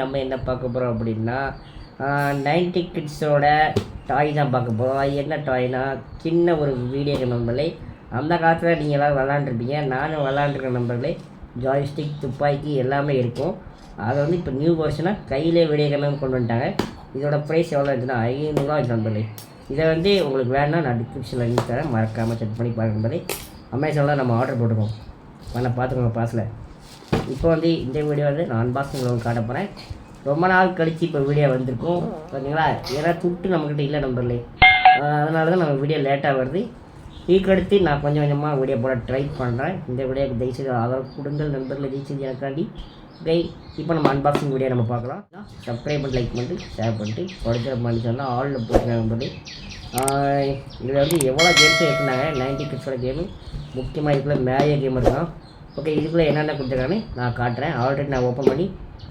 நம்ம என்ன பார்க்க போகிறோம் அப்படின்னா நைன்டி கிட்ஸோட டாய் தான் பார்க்க போகிறோம் அது என்ன டாய்னா சின்ன ஒரு வீடியோ நண்பர்களே. அந்த காலத்தில் நீங்கள் எல்லாம் விளாண்டுருப்பீங்க நானும் விளாண்டுருக்க நண்பர்களே ஜாய்ஸ்டிக் துப்பாக்கி எல்லாமே இருக்கும். அதை வந்து இப்போ நியூ வருஷனாக கையிலே வீடியோ கேம் கொண்டு வந்துட்டாங்க. இதோட ப்ரைஸ் எவ்வளோ இருந்துச்சுன்னா ஐநூறுரூவா நண்பர்களே. இதை வந்து உங்களுக்கு வேணால் நான் டிஸ்கிரிப்ஷனில் லிங்க் தரேன். மறக்காமல் செக் பண்ணி பாருங்க நண்பர்களே. அமேசானில் நம்ம ஆர்டர் போட்டுருக்கோம். வேணால் பார்த்துக்கோங்க பாஸில் இப்போ வந்து இந்த வீடியோ வந்து நான் அன்பாக்சிங் உங்களுக்கு காட்ட போகிறேன் ரொம்ப நாள் கழித்து இப்போ வீடியோ வந்திருக்கும். பார்த்தீங்களா ஏன்னா துட்டு நம்மக்கிட்ட இல்லை நம்பர்லே அதனால தான் நம்ம வீடியோ லேட்டாக வருது. இதுக்கடுத்து நான் கொஞ்சம் கொஞ்சமாக வீடியோ போட ட்ரை பண்ணுறேன் இந்த வீடியோக்கு தயவுசெய்து ஆதரவு கொடுங்கள் நண்பர்களை ஜெயிச்சது எனக்காண்டி. கை இப்போ நம்ம அன்பாக்சிங் வீடியோ நம்ம பார்க்கலாம். சப்ஸ்கிரைப் பண்ணி லைக் பண்ணிட்டு ஷேர் பண்ணிட்டு படிக்கிற பண்ணி சொன்னால் ஆலில் போட்டுருங்க நண்பர்களே. இதில் வந்து எவ்வளோ கேம்ஸும் இருக்குனாங்க நைன்டி கிட்ஸோட கேமு முக்கியமாக இதுக்குள்ளே மேரிய கேம் இருக்கான் ஓகே இதுக்குள்ளே என்னென்ன கொடுத்துருக்கான்னு நான் காட்டுறேன். ஆல்ரெடி நான் ஓப்பன் பண்ணி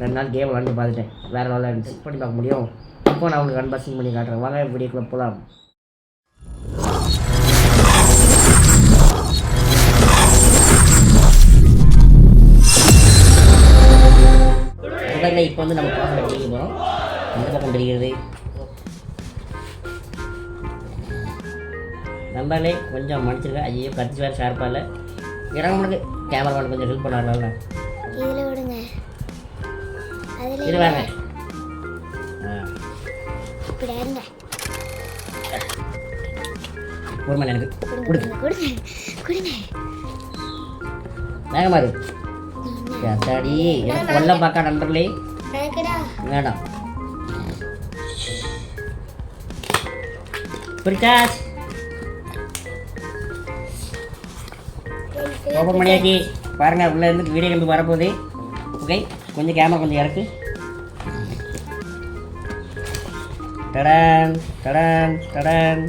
ரெண்டு நாள் கேம் விளாண்டு பார்த்துட்டேன். வேறு விளாண்டு செக் பண்ணி பார்க்க முடியும். இப்போ நான் உங்களுக்கு அன்பாக்சிங் பண்ணி காட்டுறேன். வாங்க வீடியோக்குள்ளே போகலாம் முதல்ல இப்போ வந்து நம்ம பார்க்க பிடிக்க போகிறோம் எந்த பக்கம் தெரிகிறது? நம்பளே கொஞ்சம் மன்னிச்சிருக்கேன் ஐயோ கத்தி வேறு ஷார்ப்பாக இல்லை இறங்க கேமராமேன் கொஞ்சம் ஹெல்ப் பண்ணார்ல இதில் விடுங்க. அதில் இது வாங்க. இப்படி இருங்க. ஒரு மணி எனக்கு. கொடுங்க கொடுங்க. கொடுங்க வேகமா இரு. கேட்டாடி எனக்கு கொல்ல பார்க்க நண்பர்களே. வேண்டாம். பிரிச்சாஸ் ஓப்பன் பண்ணியாச்சு. பாருங்க உள்ள இருந்து வீடியோ கிளம்பி வரப்போகுது. ஓகே கொஞ்சம் கேமரா கொஞ்சம் இறக்கு. டடான் டடான் டடான்.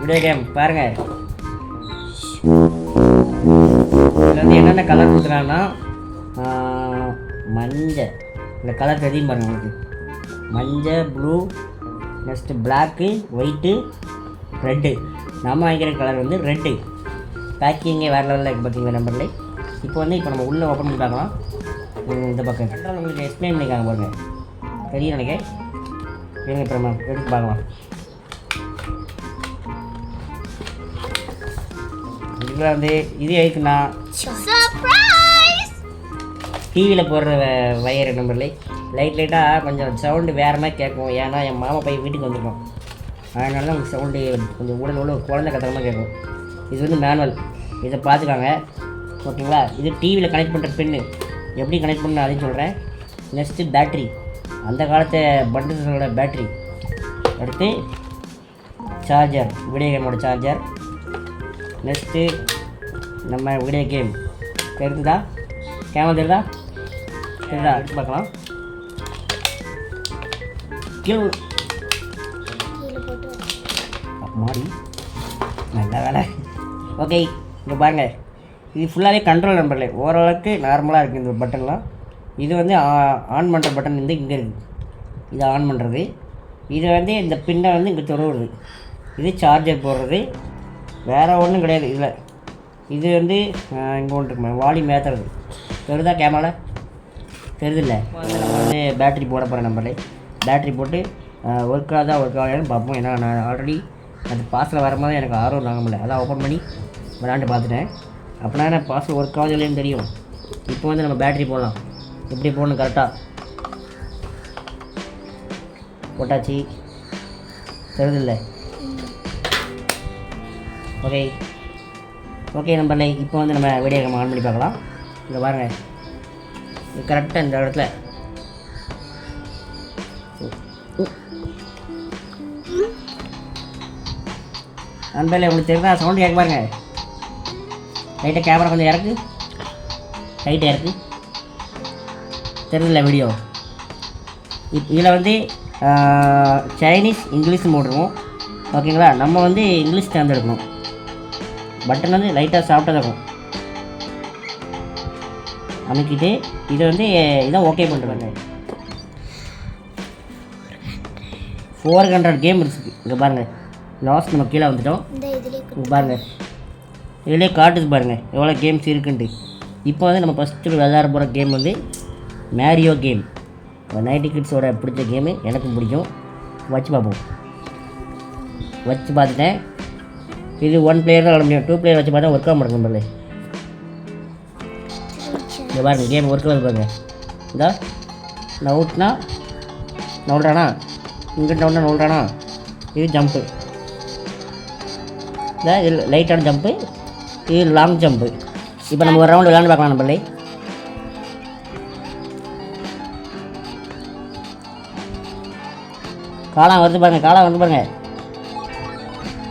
வீடியோ கேம் பாருங்க. இதில் வந்து என்னென்ன கலர் கொடுத்துருக்காங்கன்னா மஞ்சள். இந்த கலர் தெரியும் பாருங்க உங்களுக்கு. மஞ்சள் blue next black white red நம்ம வாங்கிக்கிற கலர் வந்து ரெட்டு பேக்கிங்கே வேறு லெவலில் இருக்குது பார்த்தீங்களா நம்பர்ல? இப்போ வந்து இப்போ நம்ம உள்ளே ஓப்பன் பண்ணி பார்க்கலாம். இந்த பக்கம். கண்ட்ரோல் உங்களுக்கு எக்ஸ்பிளைன் பண்ணிக்காங்க பாருங்கள் தெரியும் எனக்கு இருங்க இப்போ நம்ம எடுத்து பார்க்கலாம். இதில் வந்து இது எதுக்குன்னா டிவியில் போடுற வ- வயர் நம்பர்ல. லைட் லைட்டாக கொஞ்சம் சவுண்டு வேறு மாதிரி கேட்கும். ஏன்னா என் மாமா பையன் வீட்டுக்கு வந்திருக்கோம் அதனால உங்களுக்கு சவுண்டு கொஞ்சம் உடல் உள்ள குழந்தை கத்துற மாதிரி கேட்கும். இது வந்து மேனுவல் இதை பார்த்துக்காங்க. ஓகேங்களா? இது டிவியில் கனெக்ட் பண்ணுற பின்னு எப்படி கனெக்ட் பண்ண அதையும் சொல்கிறேன் நெக்ஸ்ட்டு பேட்ரி அந்த காலத்து பண்டல்ஸோட பேட்ரி அடுத்து சார்ஜர் வீடியோ கேமோட சார்ஜர் நெக்ஸ்ட்டு நம்ம வீடியோ கேம் தெரிஞ்சுதா? கேமரா தெரியுதா? தெரியுதா? எடுத்து பார்க்கலாம். கீழே மாறி. நல்ல வேலை. ஓகே இங்கே பாருங்க. இது ஃபுல்லாகவே கண்ட்ரோல் நம்பரில் ஓரளவுக்கு நார்மலாக இருக்குது இந்த பட்டன்லாம் இது வந்து ஆன் பண்ணுற பட்டன் வந்து இங்கே இருக்குது இது ஆன் பண்ணுறது இது வந்து இந்த பின்னை வந்து இங்கே துறவுறது இது சார்ஜர் போடுறது. வேறு ஒன்றும் கிடையாது இதில். இது வந்து இங்கே ஒன்று இருக்குமே வாலி மேத்துறது. தெரியுதா கேமராவில் தெரியுதில்ல வந்து நம்ம வந்து பேட்டரி போட போகிற நம்பர்ல பேட்டரி போட்டு ஒர்க் ஆகுதா ஒர்க் ஆகலையான்னு பார்ப்போம். ஏன்னா நான் ஆல்ரெடி அது பாஸில் வரும்போது எனக்கு ஆர்வம் தாங்க முடியல. அதான் ஓப்பன் பண்ணி விளாண்டு பார்த்துட்டேன். அப்படின்னா என்ன பாஸில் ஒர்க் ஆகுது இல்லைன்னு தெரியும். இப்போ வந்து நம்ம பேட்டரி போடலாம். எப்படி போடணும் கரெக்டாக போட்டாச்சு. தெரியுதில்ல? ஓகே ஓகே நம்பர்ல இப்போ வந்து நம்ம வீடியோ நம்ம ஆன் பண்ணி பார்க்கலாம். இங்கே பாருங்கள் இது கரெக்டாக இந்த இடத்துல. நண்பர்களே உங்களுக்கு தெரியுதா? சவுண்டு கேட்க பாருங்கள் லைட்டாக கேமரா கொஞ்சம் இறக்கு. லைட்டாக இறக்கு. தெரியுதுல்ல வீடியோ இப் இதில் வந்து சைனீஸ் இங்கிலீஷ் போட்டுருவோம் ஓகேங்களா நம்ம வந்து இங்கிலீஷ் தேர்ந்தெடுக்கணும் பட்டன் வந்து லைட்டாக சாஃப்டாக இருக்கும். அமைக்கிட்டு இதை வந்து இதான் ஓகே பண்ணுறாங்க ஃபோர் ஹண்ட்ரட் கேம் இருக்குது இங்கே பாருங்கள் லாஸ்ட் நம்ம கீழே வந்துட்டோம். இங்கே பாருங்கள் இதிலே காட்டுது பாருங்கள் எவ்வளோ கேம்ஸ் இருக்குன்ட்டு. இப்போ வந்து நம்ம ஃபஸ்ட்டு விளையாட போகிற கேம் வந்து மேரியோ கேம் நைட்டி கிட்ஸோட பிடிச்ச கேமு எனக்கும் பிடிக்கும். வச்சு பார்ப்போம். வச்சு பார்த்துட்டேன். இது ஒன் பிளேயர் தான் விளாட முடியும். டூ பிளேயர் வச்சு பார்த்தா ஒர்க் ஆக மாட்டேங்க நம்மளே. இங்கே பாருங்க கேம் ஒர்க் ஆகுது பாருங்க. இந்த நவுட்னா நவுல்றானா இங்கிட்ட நவுட்னா நவுல்றானா இது ஜம்ப்பு இதான் இது லைட்டான ஜம்ப்பு இது லாங் ஜம்ப்பு இப்போ நம்ம ஒரு ரவுண்டு விளாண்டு பார்க்கலாம் நம்மளே காளான் வருது பாருங்க காளான் வந்து பாருங்க.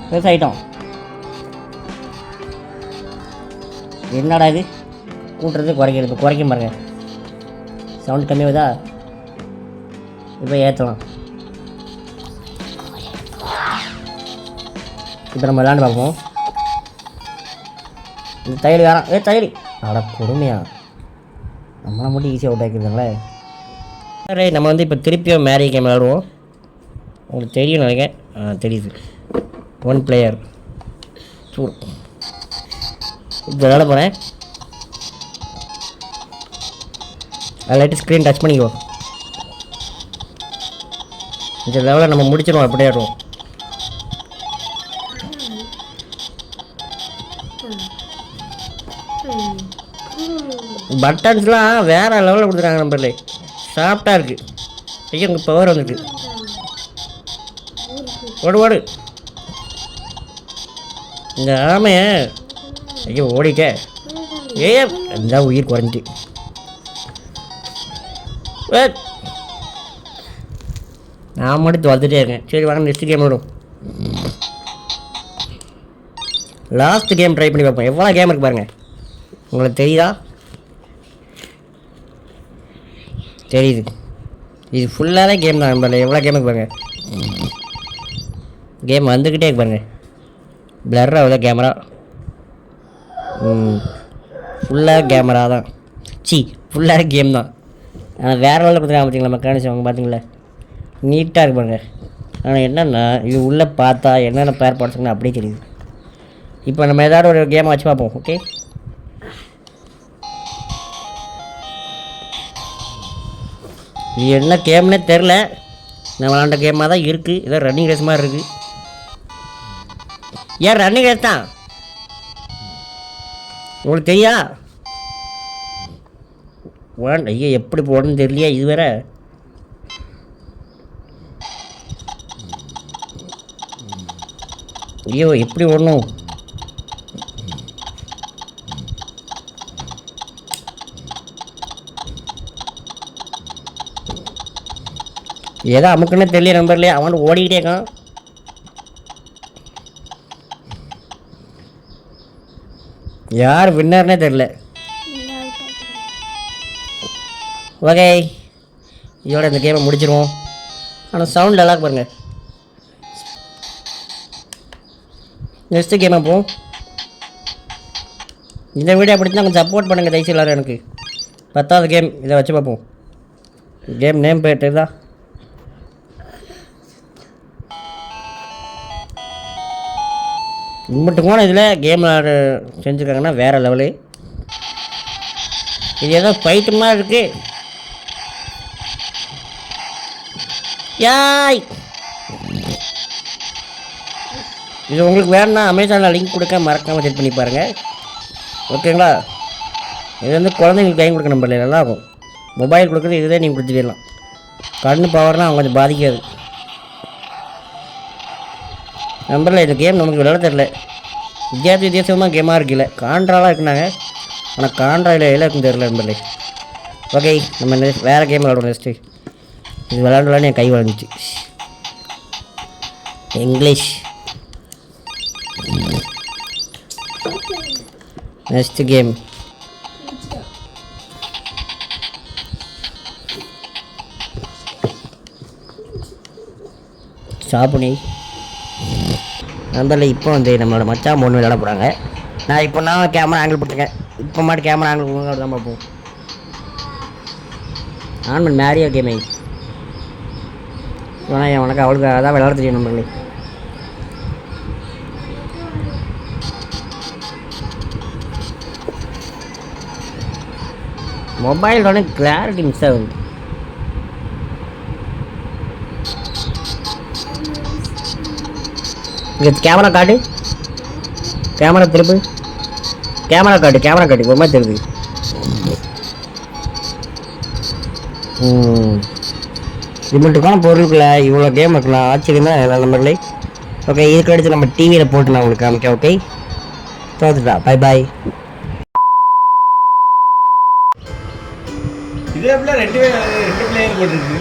பெருசாகிட்டோம் என்னடா இது? கூட்டுறது குறைக்கிறது இப்போ குறைக்க பாருங்க. சவுண்ட் கம்மியாகுதா இப்போ ஏற்றலாம் இப்போ நம்ம விளாண்டு பார்ப்போம். தையல் வேணாம் ஏ தையல் அட கொடுமையா. நம்மளை மட்டும் ஈஸியாக அவுட் ஆக்கிருந்தாங்களே சரி நம்ம வந்து இப்போ திருப்பியும் மேரி கேம் விளாடுவோம் உங்களுக்கு தெரியும் நினைக்கிறேன். ஆ தெரியுது. ஒன் பிளேயர் சூர் இப்போ விளாட போகிறேன் லைட்டு ஸ்க்ரீன் டச் பண்ணிக்குவோம் இந்த லெவலில் நம்ம முடிச்சிடுவோம் அப்படியே ஆடுவோம் பட்டன்ஸ்லாம் வேறு லெவலில் கொடுத்துருக்காங்க நம்பர்ல சாஃப்டாக இருக்குது ஐயோ உங்கள் பவர் வந்துருக்கு. ஓடு ஓடு. இந்த ஆமைய ஐயோ ஓடிக்க. ஏ இந்த உயிர் குறைஞ்சி ஏ. நான் மட்டும் வந்துட்டே இருக்கேன். சரி வாங்க நெக்ஸ்ட் கேம் விடும் லாஸ்ட் கேம் ட்ரை பண்ணி பார்ப்போம். எவ்வளோ கேம் இருக்கு பாருங்கள் உங்களுக்கு தெரியுதா? தெரியுது இது ஃபுல்லாகவே கேம் தான் நம்பரில் எவ்வளோ கேமுக்கு பாருங்க. கேம் வந்துக்கிட்டே பாருங்க. பிளர் ஆகுதா கேமரா ஃபுல்லாக கேமரா தான். சி ஃபுல்லாக கேம் தான். ஆனால் வேறு லெவலில் பார்த்துக்கலாம் பார்த்தீங்களா மெக்கானிக்ஸ் அவங்க பார்த்தீங்களா நீட்டாக இருக்கு பாருங்க. ஆனால் என்னென்னா இது உள்ளே பார்த்தா என்னென்ன பேர் பார்ட்ஸுங்கன்னு அப்படியே தெரியுது. இப்போ நம்ம ஏதாவது ஒரு கேமை வச்சு பார்ப்போம் ஓகே இது என்ன கேம்னே தெரில. நான் விளாண்ட கேமாக தான் இருக்குது ஏதோ ரன்னிங் ரேஸ் மாதிரி இருக்குது ஏன் ரன்னிங் ரேஸ் தான்? உங்களுக்கு தெரியா? ஒன் ஐயோ எப்படி போடணும்னு தெரியலையா இது வேற. ஐயோ எப்படி ஓடணும்? ஏதோ அமுக்குன்னு தெரியல நம்பர்லேயே அவன் ஓடிக்கிட்டே இருக்கான். யார் வின்னர்னே தெரில ஓகே. இதோட இந்த கேமை முடிச்சிருவோம். ஆனால் சவுண்ட் நல்லா பாருங்க. நெக்ஸ்ட்டு கேம் போவோம். இந்த வீடியோ பிடிச்சா கொஞ்சம் சப்போர்ட் பண்ணுங்கள் தயவுசெய்து எல்லாரும் எனக்கு. பத்தாவது கேம் இதை வச்சு பார்ப்போம். கேம் நேம் பேட்டு தான் மட்டும் இதில் கேம் விளாட செஞ்சுருக்காங்கன்னா வேறு லெவலு இது ஏதோ ஃபைட்டு மாதிரி இருக்குது யாய்! இது உங்களுக்கு வேணும்னா அமேசானில் லிங்க் கொடுக்க மறக்காமல் செக் பண்ணி பாருங்கள் ஓகேங்களா இது வந்து குழந்தைங்களுக்கு கையும் கொடுக்க நம்பர் நல்லா ஆகும். மொபைல் கொடுக்குறது இதுதான் நீங்கள் கொடுத்துக்கலாம் கண் பவர்னால் அவங்க கொஞ்சம் பாதிக்காது. நம்பரில் இந்த கேம் நமக்கு விளையாட தெரில வித்தியாச வித்தியாசமாக கேமாக இருக்குல்ல. காண்ட்ராலாம் இருக்குனாங்க. ஆனால் காண்ட்ரா இல்லை எல்லாம் இருக்குன்னு தெரில நம்பரில் ஓகே நம்ம வேறு கேம் விளாடுவோம் நெக்ஸ்ட்டு இது விளாண்டுலான்னு என் கை வளைஞ்சிச்சு இங்கிலீஷ். நெக்ஸ்ட் கேம் சாப்பிடு நண்பரில் இப்போ வந்து நம்மளோட மச்சான் பொண்ணு விளையாட போகிறாங்க நான் இப்போ நான் கேமரா ஆங்கிள் போட்டிருக்கேன் இப்போ மாட்டு கேமரா ஆங்கிள் போங்க தான் பார்ப்போம். ஆன் பண்ண மேரியோ கேமை ஆனால் உனக்கு அவளுக்கு அதான் விளையாட தெரியும் நம்மளே மொபைல் உடனே கிளாரிட்டி மிஸ் ஆகுது. இங்கே கேமரா காட்டு. கேமரா திருப்பு. கேமரா காட்டு கேமரா காட்டு. ஒரு மாதிரி தெரியுது. ம். இவங்களுக்கான பொருட்களை இவ்வளோ கேம் இருக்கலாம் ஆச்சரியமா எல்லா நம்பர்களை ஓகே இதுக்கு அடுத்து நம்ம டிவியில் போட்டு நான் உங்களுக்கு காமிக்க ஓகே தோத்துட்டா. பை பாய் இது ரெண்டு ரெண்டு பிளேயர் போட்டுருக்கு.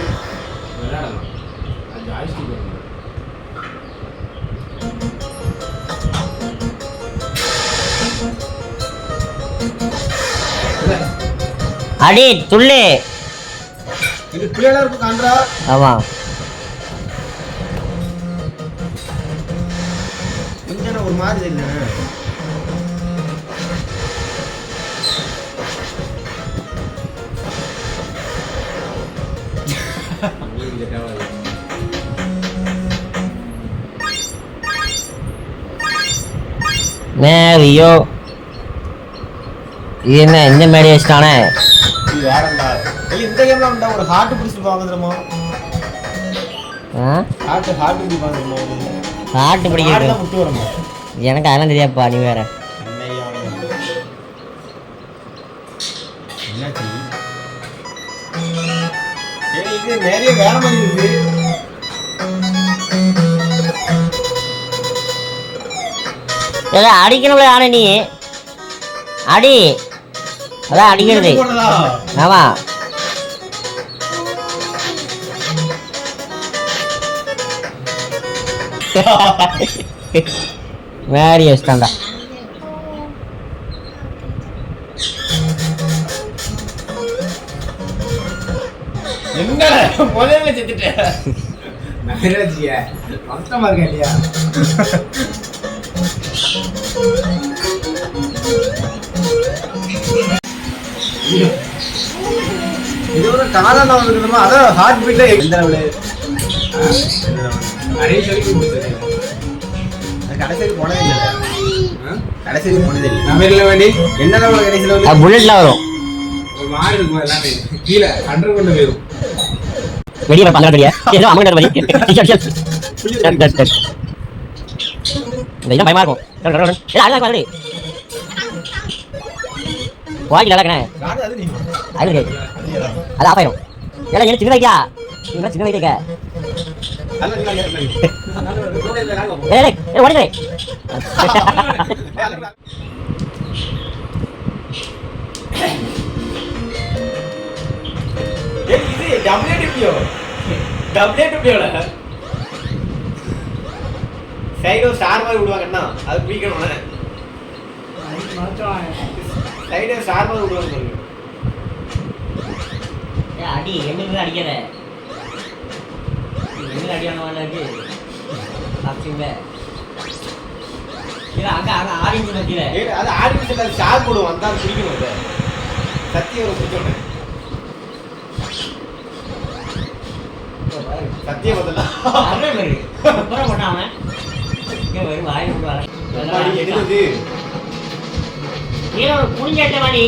அடி துள்ளு. இது பிளேயர் இருக்கு காண்றா. ஆமாம் கொஞ்சம் ஒரு மாதிரி இல்லை. இது என்ன இந்த மேடி வச்சிட்டானே? இந்த கேம்ல உண்டா ஒரு ஹார்ட் பிடிச்சிட்டு வாங்குறோமோ ஆ? ஹார்ட் ஹார்ட் பிடி வாங்குறோமோ காட்டு பிடிக்கிறது ஹார்ட்ல முட்டு வருமோ? எனக்கு அதெல்லாம் தெரியாதுப்பா நீ வேற. நிறைய வேற மாதிரி இருக்கு. ஏதோ அடிக்கணும்ல ஆனா நீ. அடி. அதான் அடிக்கிறது. ஆமா. மேரி வச்சிட்டான்டா என்னடா முதல்ல செத்துட்டேன் நகராஜியா மொத்தமா இருக்கா இல்லையா? இது ஒரு காலம் வந்துருக்கணுமா அதான் ஹார்ட் பீட்ல எந்த லெவலு நிறைய சொல்லி கடைசிக்கு போனதே இல்லை. கடைசிக்கு போனதே இல்லை. நம்ம இல்ல வேண்டி என்ன லெவல் கடைசி லெவல் புல்லட்ல வரும். ஒரு மாடு இருக்கும் எல்லாமே. கீழே அண்டர் கொண்டு போயிடும். வெளியே வர பந்தல தெரியா ஏதோ அம்மன் வழி இந்த இதான் பயமா இருக்கும். குவாலிட்டி நல்லா இருக்கணே யாரு அது நீங்க அது ஆஃப் ஆயிரும். ஏன்னா என்ன சின்ன வைக்கா நீங்க சின்ன வைக்க. side ஒரு star மாதிரி விடுவாங்கன்னா, அது பிடிக்கணும்ல. மாதிரி விடுவாங்க பாருங்க. ஏய், அடி எங்களுக்கு அடிக்காத எங்களுக்கு அடியான மாதிரி இருக்கு சாப்பிட்டீங்க இல்ல அங்க அங்க ஆரஞ்சு மத்தியில அது artificial, அது star போடுவோம், அந்த அது பிடிக்கணும் அது. சத்தியம். அருள் பாரு. அப்புறம் பண்ணாம இங்க வரும் என்னது? கீழே குனிஞ்சாட்ட மாதிரி